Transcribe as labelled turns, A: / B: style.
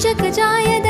A: ತೋರಣ ಕಟ್ಟಿ